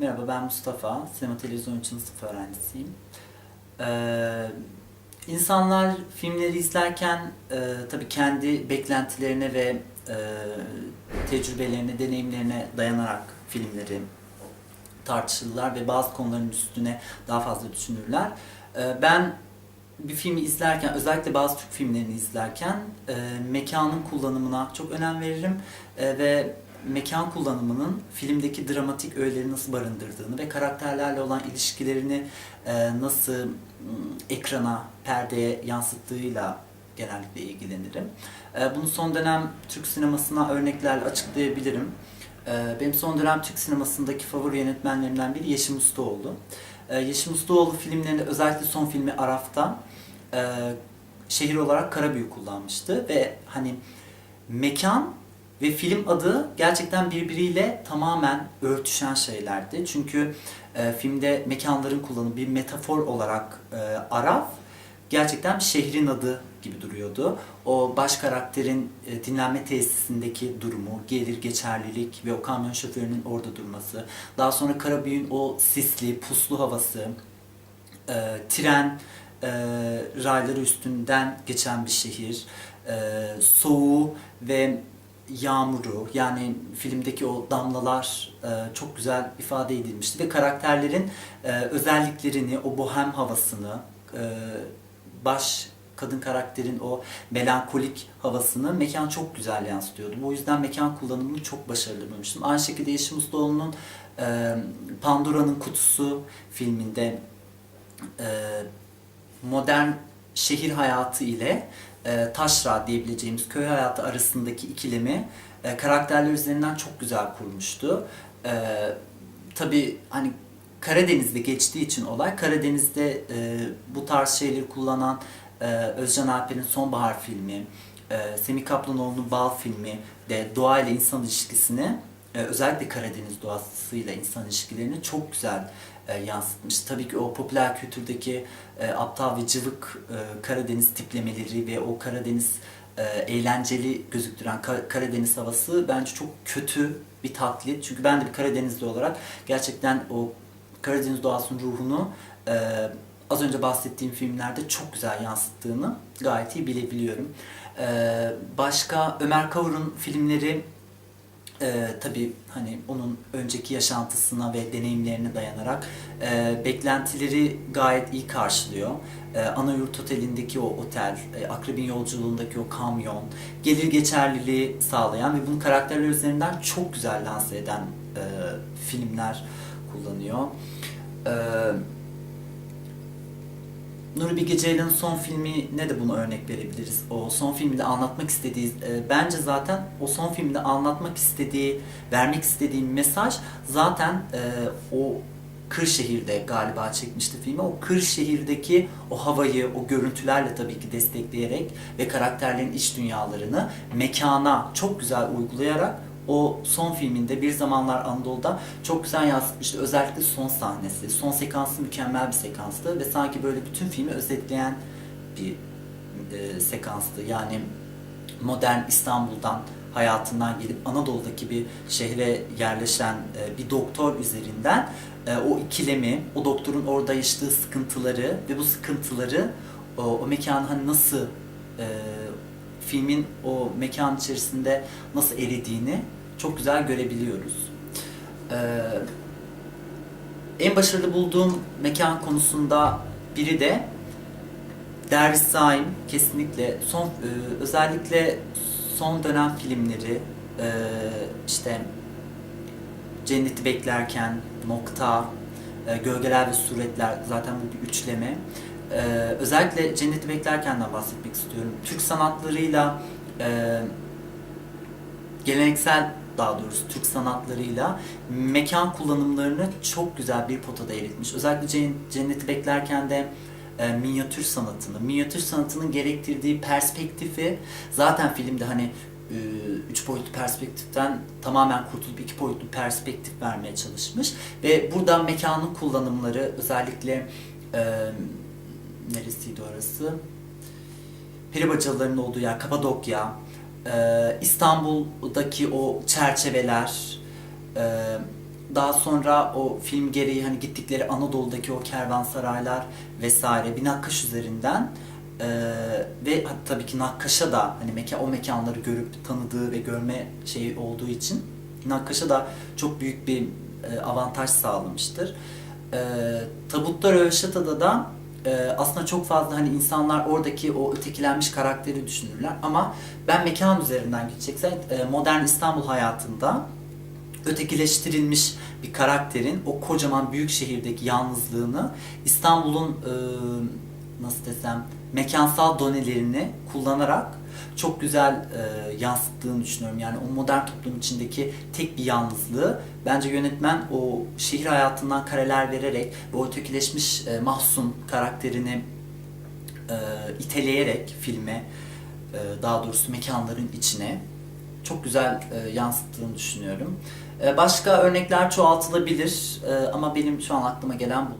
Merhaba ben Mustafa. Sinema televizyon için sınıf öğrencisiyim. Ee, insanlar filmleri izlerken e, tabii kendi beklentilerine ve e, tecrübelerine, deneyimlerine dayanarak filmleri tartışırlar ve bazı konuların üstüne daha fazla düşünürler. Ee, ben bir filmi izlerken, özellikle bazı Türk filmlerini izlerken e, mekanın kullanımına çok önem veririm E, ve mekan kullanımının filmdeki dramatik öğeleri nasıl barındırdığını ve karakterlerle olan ilişkilerini e, nasıl m, ekrana, perdeye yansıttığıyla genellikle ilgilenirim. E, bunu son dönem Türk sinemasına örneklerle açıklayabilirim. E, benim son dönem Türk sinemasındaki favori yönetmenlerimden biri Yeşim Ustaoğlu. E, Yeşim Ustaoğlu filmlerinde özellikle son filmi Araf'ta e, şehir olarak Karabüyü kullanmıştı ve hani mekan ve film adı gerçekten birbiriyle tamamen örtüşen şeylerdi. Çünkü e, filmde mekanların kullanımı bir metafor olarak e, Araf gerçekten şehrin adı gibi duruyordu. O baş karakterin e, dinlenme tesisindeki durumu, gelir geçerlilik ve o kamyon şoförünün orada durması. Daha sonra Karabüyün o sisli, puslu havası, e, tren e, rayları üstünden geçen bir şehir, e, soğuğu ve yağmuru yani filmdeki o damlalar e, çok güzel ifade edilmişti ve karakterlerin e, özelliklerini, o bohem havasını, e, baş kadın karakterin o melankolik havasını mekan çok güzel yansıtıyordu. O yüzden mekan kullanımını çok başarılı bulmuştum. Aynı şekilde Yeşim Ustaoğlu'nun e, Pandora'nın Kutusu filminde e, modern şehir hayatı ile e, taşra diyebileceğimiz köy hayatı arasındaki ikilemi e, karakterler üzerinden çok güzel kurmuştu. E, tabii hani Karadeniz'de geçtiği için olay, Karadeniz'de e, bu tarz şeyleri kullanan Özcan Alper'in Sonbahar filmi, e, Semih Kaplanoğlu'nun Bal filmi de doğa ile insan ilişkisini özellikle Karadeniz doğasıyla insan ilişkilerini çok güzel e, yansıtmış. Tabii ki o popüler kültürdeki e, aptal ve cıvık e, Karadeniz tiplemeleri ve o Karadeniz eğlenceli gözüktüren Ka- Karadeniz havası bence çok kötü bir taklit. Çünkü ben de bir Karadenizli olarak gerçekten o Karadeniz doğasının ruhunu az önce bahsettiğim filmlerde çok güzel yansıttığını gayet iyi bilebiliyorum. Başka Ömer Kavur'un filmleri ee, tabii hani onun önceki yaşantısına ve deneyimlerine dayanarak e, beklentileri gayet iyi karşılıyor. E, Anayurt Oteli'ndeki o otel, e, Akrebin Yolculuğundaki o kamyon, gelir geçerliliği sağlayan ve bunu karakterler üzerinden çok güzel lanse eden e, filmler kullanıyor. E, Nuri Bilge Ceylan'ın son filmine de bunu örnek verebiliriz. O son filmde anlatmak istediği, e, bence zaten o son filmde anlatmak istediği, vermek istediği mesaj zaten e, o Kırşehir'de galiba çekmişti filmi. O Kırşehir'deki o havayı, o görüntülerle tabii ki destekleyerek ve karakterlerin iç dünyalarını mekana çok güzel uygulayarak o son filminde Bir Zamanlar Anadolu'da çok güzel yansıtmıştı. Özellikle son sahnesi. Son sekansı mükemmel bir sekanstı ve sanki böyle bütün filmi özetleyen bir e, sekanstı. Yani modern İstanbul'dan hayatından gelip Anadolu'daki bir şehre yerleşen e, bir doktor üzerinden e, o ikilemi, o doktorun orada yaşadığı sıkıntıları ve bu sıkıntıları o, o mekanı hani nasıl e, filmin o mekan içerisinde nasıl eridiğini çok güzel görebiliyoruz. Ee, en başarılı bulduğum mekan konusunda biri de Derviş Zaim kesinlikle son e, özellikle son dönem filmleri e, işte Cenneti Beklerken, Nokta, e, Gölgeler ve Suretler zaten bu bir üçleme. Ee, özellikle Cenneti Beklerken'den bahsetmek istiyorum. Türk sanatlarıyla e, geleneksel daha doğrusu Türk sanatlarıyla mekan kullanımlarını çok güzel bir potada eritmiş. Özellikle Cen- Cenneti Beklerken de e, minyatür sanatını, minyatür sanatının gerektirdiği perspektifi zaten filmde hani e, üç boyutlu perspektiften tamamen kurtulup iki boyutlu perspektif vermeye çalışmış ve burada mekanın kullanımları özellikle e, neresiydi orası? Peribacalıların olduğu yer Kapadokya, e, İstanbul'daki o çerçeveler, e, daha sonra o film gereği hani gittikleri Anadolu'daki o kervansaraylar vesaire bir nakkaş üzerinden e, ve tabii ki nakkaşa da hani mekan, o mekanları görüp tanıdığı ve görme şeyi olduğu için nakkaşa da çok büyük bir e, avantaj sağlamıştır. E, Tabutta Röveşata'da da e, aslında çok fazla hani insanlar oradaki o ötekilenmiş karakteri düşünürler. Ama ben mekan üzerinden gideceksem e, modern İstanbul hayatında ötekileştirilmiş bir karakterin o kocaman büyük şehirdeki yalnızlığını İstanbul'un e, nasıl desem mekansal donelerini kullanarak çok güzel e, yansıttığını düşünüyorum. Yani o modern toplum içindeki tek bir yalnızlığı bence yönetmen o şehir hayatından kareler vererek ve o ötekileşmiş e, Mahsun karakterini e, iteleyerek filme e, daha doğrusu mekanların içine çok güzel e, yansıttığını düşünüyorum. E, başka örnekler çoğaltılabilir e, ama benim şu an aklıma gelen bunlar.